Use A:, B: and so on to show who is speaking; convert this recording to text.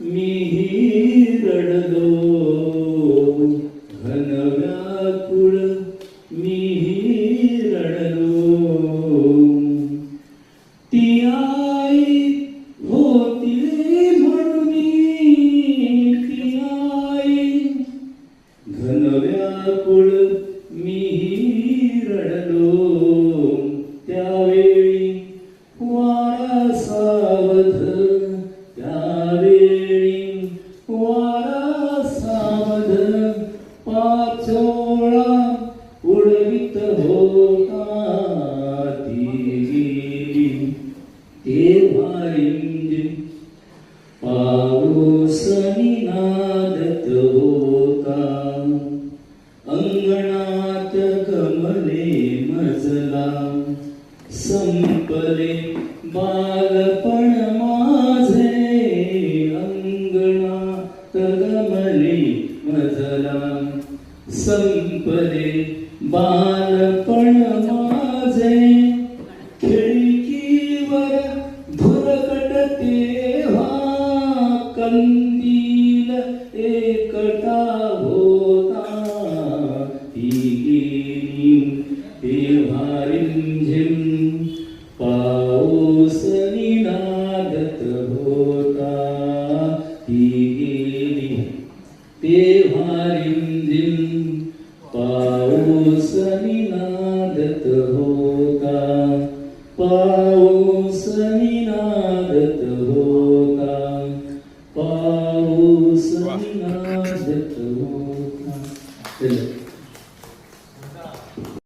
A: मीही रडलो. घन व्याकुळ मीही रडलो. ती आई होती म्हणून ती आई. घन व्याकुळ मी रडलो. त्यावेळी वारा सावध पाचोळा उडवित होता ती गेली तेव्हा रिमझिम पाऊस निनादत होता अंगणात गमले मजला संपले बालपण संपले बालपण माझे खिडकीवर धुरकटते कंदील एकटा होता. ती गेली तेव्हा रिमझिम पाऊस निनादत होता पाऊस निनादत होता पाऊस निनादत होता